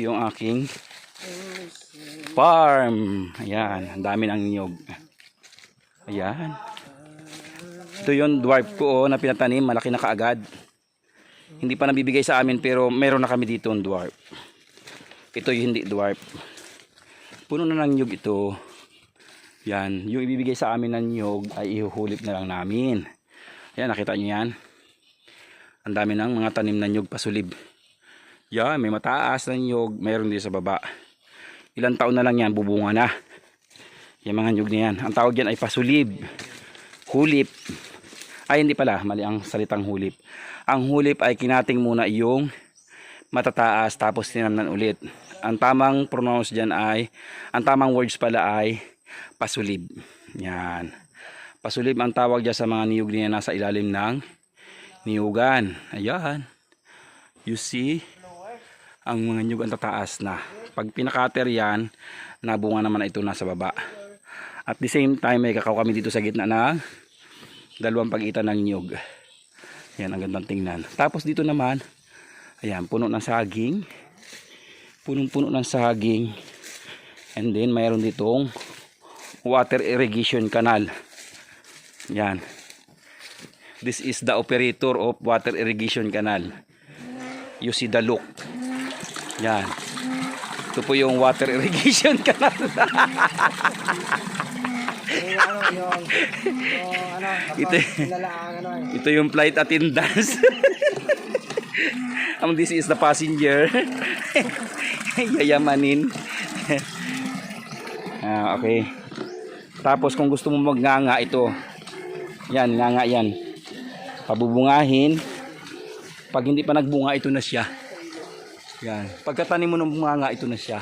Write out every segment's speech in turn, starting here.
yung aking farm. Ayan, ang dami ng niyog. Ayan. Ito yung dwarf ko oh, na pinatanim, malaki na kaagad. Hindi pa nabibigay sa amin pero meron na kami dito ng dwarf. Ito yung hindi dwarf. Puno na ng niyog ito. Yan, yung ibibigay sa amin ng niyog ay ihuhulip na lang namin. Ayan, nakita nyo yan. Ang dami ng mga tanim na niyog pasulib. Yan, may mataas na niyog, mayroon din sa baba. Ilang taon na lang yan, bubunga na. Yung mga niyog na yan. Ang tawag yan ay pasulib. Hulip. Ay, hindi pala. Mali ang salitang hulip. Ang hulip ay kinating muna yung matataas tapos tinamnan ulit. Ang tamang pronounce dyan ay, ang tamang words pala ay pasulib. Yan. Pasulib ang tawag dyan sa mga niyog na nasa ilalim ng niyugan. Ayan. You see? Ang mga niyog ang tataas na. Pag pinakater yan, nabunga naman ito nasa baba. At the same time, may kakao kami dito sa gitna ng dalawang pagitan ng niyog. Yan, ang gandang tingnan. Tapos dito naman, ayan, puno ng saging. Punong-puno ng saging. And then, mayroon ditong water irrigation canal. Yan. This is the operator of water irrigation canal. You see the look. Yan. Ito po yung water irrigation canal. Ano, ano, Ito, ano eh. ito yung flight attendants. Ang this is the passenger. Yayamanin. ah, okay. Tapos kung gusto mo magnganga ito. Yan, nganga yan. Pabubungahin. Pag hindi pa nagbunga, ito na siya. Yan. Pagkatanim mo ng bunganga, ito na siya.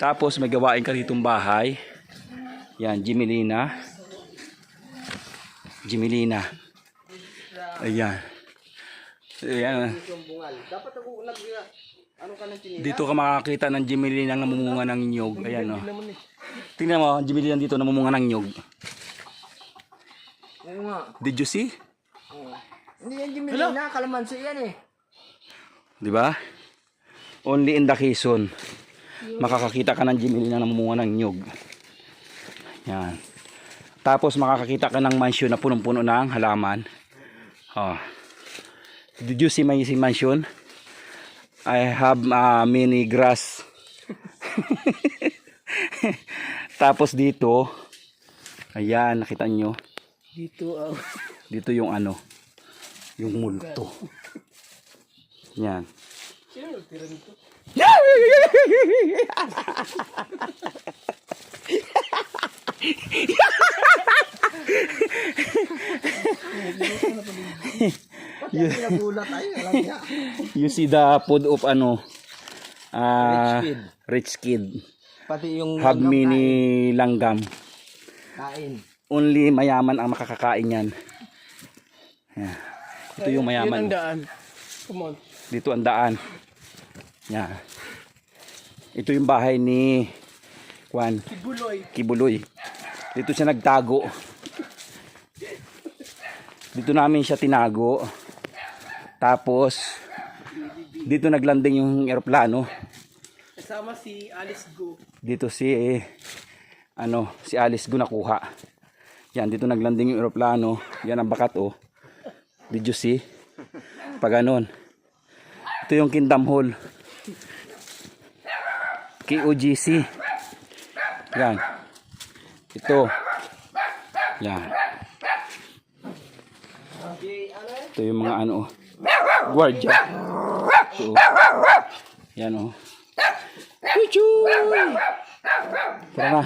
Tapos may gawain ka ditong bahay. Yan, Jimelina. Jimelina. Ayan. Ayan. Dapat ako nag ano ka ng chinila? Dito ka makakita ng Jimelina na namumunga ng nyog. Ayan o. Eh. Tingnan mo, Jimelina dito namumunga ng nyog. Oo nga. Did you see? Oo. Hindi yan Jimelina, kalamansi yan eh. Di ba? Only in the Quezon. Makakakita ka ng Jimelina na namumunga ng nyog. Yan. Tapos makakakita ka ng mansion na punong-puno ng halaman. Oh. Did you see my mansion? I have uh, mini grass. Tapos dito, ayan, nakita nyo, Dito ah. dito yung ano, yung multo. Yan. Sino nagtira alam niya. You see the food of ano, ah, Rich kid. rich kid. Pati yung langgam mini langgam. kain. Only mayaman ang makakakain yan. Yan. Ito yung mayaman. daan. Come on. Dito ang daan. Yan. Ito yung bahay ni Juan Kibuloy. Kibuloy. Dito siya nagtago. Dito namin siya tinago. Tapos, dito naglanding yung eroplano. Kasama si Alice Go. Dito si, eh, ano, si Alice Gu nakuha. Yan, dito naglanding yung eroplano. Yan ang bakat, oh. Did you see? Pag ganon. Ito yung Kingdom Hall. KOGC. Yan. Ito. Yan. Ito yung mga ano, oh. Guardia. Ito. oh. Yan, oh. Pichu! Tara na.